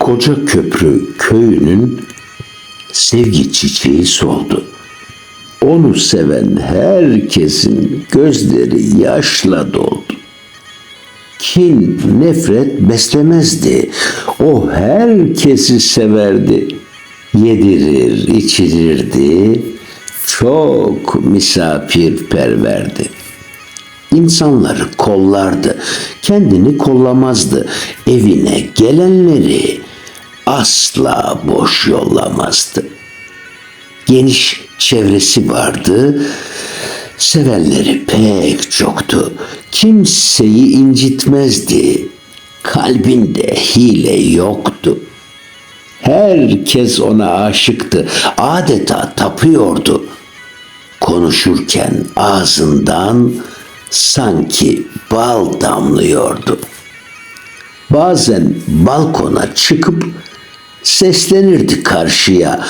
Koca Köprü köyünün sevgi çiçeği soldu. Onu seven herkesin gözleri yaşla doldu. Kin, nefret beslemezdi. O herkesi severdi. Yedirir, içirirdi. Çok misafirperverdi. İnsanları kollardı. Kendini kollamazdı. Evine gelenleri asla boş yollamazdı. Geniş çevresi vardı. Sevenleri pek çoktu. Kimseyi incitmezdi. Kalbinde hile yoktu. Herkes ona aşıktı. Adeta tapıyordu. Konuşurken ağzından sanki bal damlıyordu. Bazen balkona çıkıp seslenirdi karşıya.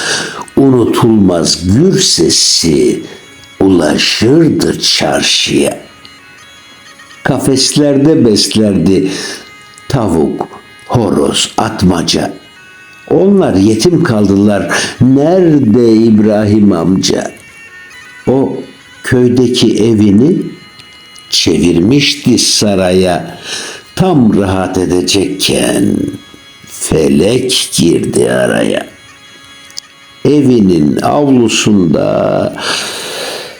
Unutulmaz gür sesi ulaşırdı çarşıya. Kafeslerde beslerdi tavuk, horoz, atmaca. Onlar yetim kaldılar. Nerede İbrahim amca? O köydeki evini çevirmişti saraya. Tam rahat edecekken felek girdi araya. Evinin avlusunda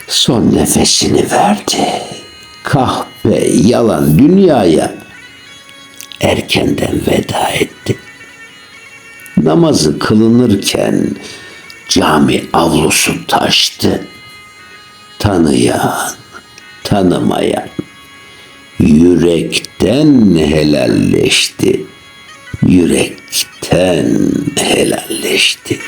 son nefesini verdi. Kahpe yalan dünyaya erkenden veda etti. Namazı kılınırken cami avlusu taştı. Tanıyan, tanımayan yürekten helalleşti. Yürekten helalleşti.